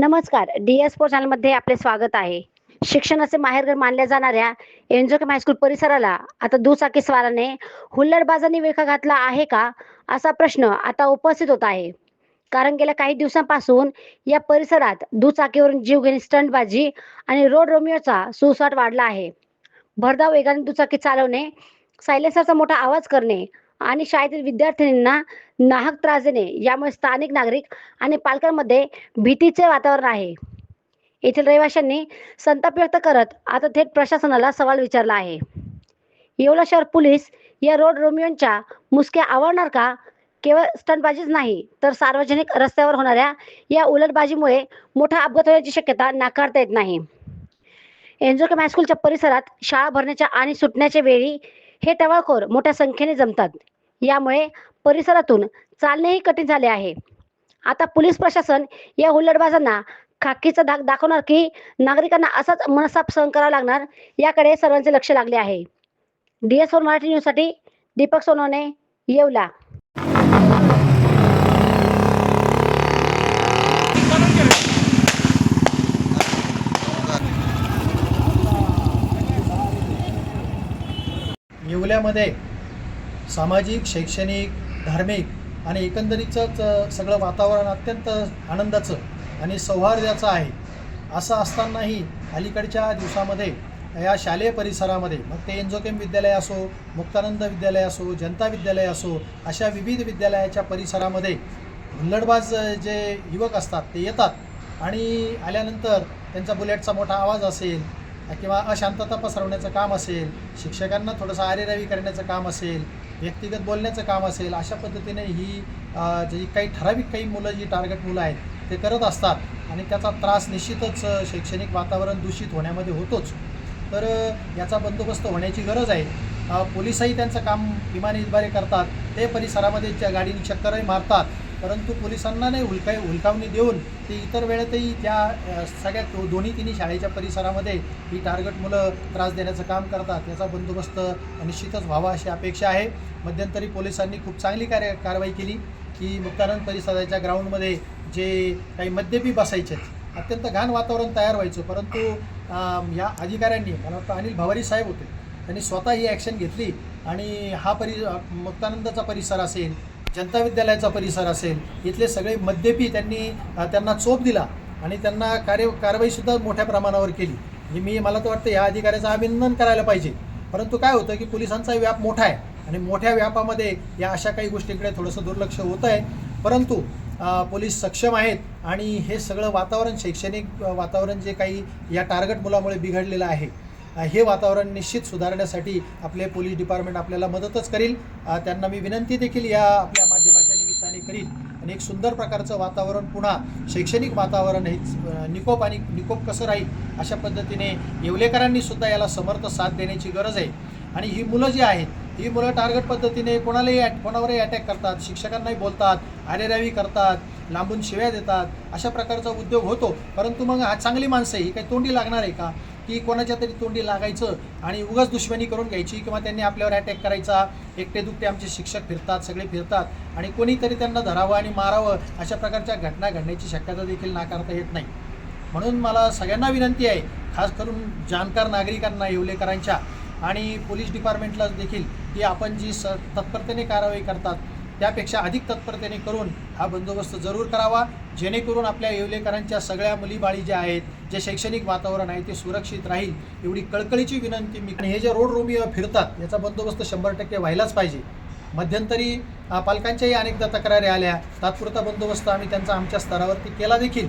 नमस्कार. D S four चॅनलमध्ये आपले स्वागत आहे. शिक्षणाचे माहेरघर मानल्या जाणाऱ्या एन्जोकेम हायस्कूल परिसराला आता दुचाकी स्वाराने हुल्लडबाजांनी विळखा घातला आहे का? असा प्रश्न आता उपस्थित होत आहे. कारण गेल्या काही दिवसांपासून या परिसरात दुचाकीवरून जीवघेणी स्टंटबाजी आणि रोड रोमिओचा सुसाट वाढला आहे. भरधाव वेगाने दुचाकी चालवणे सायलेन्सरचा मोठा आवाज करणे आणि शाळेतील विद्यार्थिनींना नाहक त्रास देणे यामुळे स्थानिक नागरिक आणि पालकांमध्ये भीतीचे वातावरण आहे. येथील रहिवाशांनी संताप व्यक्त करत आता थेट प्रशासनाला सवाल विचारला आहे. येवला शहर पोलीस या रोड रोमियोंच्या मुसक्या आवडणार का? केवळ स्टंटबाजीच नाही तर सार्वजनिक रस्त्यावर होणाऱ्या या उलटबाजीमुळे मोठा अपघात होण्याची शक्यता नाकारता येत नाही. एन्जोकेम हायस्कूलच्या परिसरात शाळा भरण्याच्या आणि सुटण्याच्या वेळी हे टवाळखोर मोठ्या संख्येने जमतात. यामुळे परिसरातून चालणेही कठीण झाले आहे. आता पोलीस प्रशासन या हुल्लडबाजांना खाकीचा धाक दाखवणार की नागरिकांना असाच मनसाप सहन करावा लागणार याकडे सर्वांचे लक्ष लागले आहे. डी एस फोर मराठी न्यूजसाठी दीपक सोनवणे येवला. येवल्यामध्ये सामाजिक शैक्षणिक धार्मिक आणि एकंदरीतच सगळं वातावरण अत्यंत आनंदाचं आणि सौहार्दाचं आहे. असं असतानाही अलीकडच्या दिवसामध्ये या शालेय परिसरामध्ये मग ते एन्जोकेम विद्यालय असो मुक्तानंद विद्यालय असो जनता विद्यालय असो अशा विविध विद्यालयाच्या परिसरामध्ये हुल्लडबाज जे युवक असतात ते येतात आणि आल्यानंतर त्यांचा बुलेटचा मोठा आवाज असेल किंवा अशांतता पसरवण्याचं काम असेल शिक्षकांना थोडंसं आरेरावी करण्याचं काम असेल व्यक्तिगत बोलण्याचं काम असेल अशा पद्धतीने ही जी काही ठराविक काही मुलं जी टार्गेट मुलं आहेत ते करत असतात. आणि त्याचा त्रास निश्चितच शैक्षणिक वातावरण दूषित होण्यामध्ये होतोच. तर याचा बंदोबस्त होण्याची गरज आहे. पोलिसही त्यांचं काम इमानी इतबारे करतात. ते परिसरामध्ये त्या गाडीने चक्करही मारतात. परंतु पोलिसांना नाही हुलकाई हुलकावणी देऊन ते इतर वेळेतही त्या सगळ्या दो- दोन्ही तिन्ही शाळेच्या परिसरामध्ये ही टार्गेट मुलं त्रास देण्याचं काम करतात याचा बंदोबस्त निश्चितच व्हावा अशी अपेक्षा आहे. मध्यंतरी पोलिसांनी खूप चांगली कार्य कारवाई केली की मुक्तानंद परिसराच्या ग्राउंडमध्ये जे काही मद्यपी बसायचे अत्यंत घाण वातावरण तयार व्हायचं. परंतु या अधिकाऱ्यांनी मला वाटतं अनिल भवारी साहेब होते त्यांनी स्वतः ही ॲक्शन घेतली आणि हा परि मुक्तानंदचा परिसर असेल जनता विद्यालयाचा परिसर असेल इथले सगळे मद्यपी त्यांनी त्यांना चोप दिला आणि त्यांना कार्य कारवाईसुद्धा मोठ्या प्रमाणावर केली. म्हणजे मी मला तर वाटतं या अधिकाऱ्याचं अभिनंदन करायला पाहिजे. परंतु काय होतं की पोलिसांचा व्याप मोठा आहे आणि मोठ्या व्यापामध्ये या अशा काही गोष्टींकडे थोडंसं दुर्लक्ष होतं आहे. परंतु पोलीस सक्षम आहेत आणि हे सगळं वातावरण शैक्षणिक वातावरण जे काही या टार्गेट मुलामुळे बिघडलेलं आहे हे वातावरण निश्चित सुधारण्यासाठी आपले पोलीस डिपार्टमेंट आपल्याला मदतच करील. त्यांना मी विनंती देखील या आपल्या माध्यमाच्या करील आणि एक सुंदर प्रकारचं वातावरण पुन्हा शैक्षणिक वातावरण हे निकोप आणि निकोप कसं राहील अशा पद्धतीने येवलेकरांनी सुद्धा याला समर्थ साथ देण्याची गरज आहे. आणि ही मुलं जी आहेत ही मुलं टार्गेट पद्धतीने कोणालाही अट कोणावरही अटॅक करतात शिक्षकांनाही बोलतात आरेरावी करतात लांबून शिव्या देतात अशा प्रकारचा उद्योग होतो. परंतु मग हा चांगली माणसं ही काही तोंडी लागणार आहे का? की कोणाच्या तरी तोंडी लागायचं आणि उगाच दुश्मनी करून घ्यायची किंवा त्यांनी आपल्यावर अटॅक करायचा. एकटे दुकटे आमचे शिक्षक फिरतात सगळे फिरतात आणि कोणीतरी त्यांना धरावं आणि मारावं अशा प्रकारच्या घटना घडण्याची शक्यता देखील नाकारता येत नाही. म्हणून मला सगळ्यांना विनंती आहे खास करून जाणकार नागरिकांना येवलेकरांच्या आणि पोलीस डिपार्टमेंटला देखील की आपण जी स तत्परतेने कारवाई करतात त्यापेक्षा अधिक तत्परतेने करून हा बंदोबस्त जरूर करावा. जेणेकरून आपल्या येवलेकरांच्या सगळ्या मुलीबाळी ज्या आहेत जे शैक्षणिक वातावरण आहे ते सुरक्षित राहील एवढी कळकळीची विनंती मी आणि हे जे रोड रोमिओ फिरतात याचा बंदोबस्त शंभर टक्के व्हायलाच पाहिजे. मध्यंतरी पालकांच्याही अनेकदा तक्रारी आल्या. तात्पुरता बंदोबस्त आम्ही त्यांचा आमच्या स्तरावरती केला देखील.